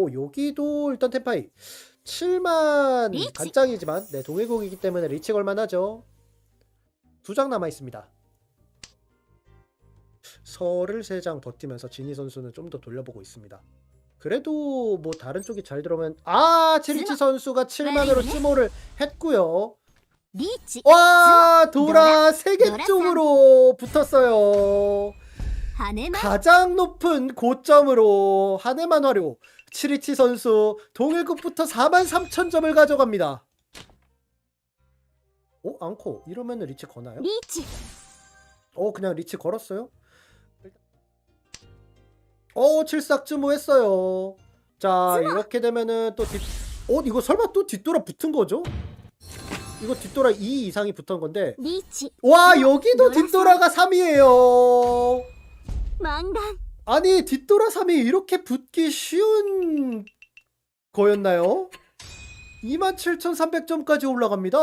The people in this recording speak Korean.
오 여기도 일단 템파이 7만 리치. 간장이지만 네 동일국이기 때문에 리치 걸만하죠. 두 장 남아 있습니다. 설을 세장더 뛰면서 지니 선수는 좀 더 돌려보고 있습니다. 그래도 뭐 다른 쪽이 잘 들어오면 아 체리치 선수가 7만으로 네. 찌모를 했고요. 와 도라 세개 노라 쪽으로 붙었어요. 한해만 가장 높은 고점으로 한해만 화료 치리치 선수 동일급부터 4만 3천 점을 가져갑니다. 어, 오 안코 이러면 리치 거나요? 리치 오 그냥 리치 걸었어요? 어, 오 칠삭주무 했어요. 자 쓰나? 이렇게 되면은 또 뒷. 어 이거 설마 또 뒷돌아 붙은 거죠? 이거 뒷돌아 2 이상이 붙은 건데. 리치 와 여기도 뒷돌아가 3이에요. 漫談 아니 뒷돌아 3이 이렇게 붙기 쉬운 거였나요? 27,300점까지 올라갑니다.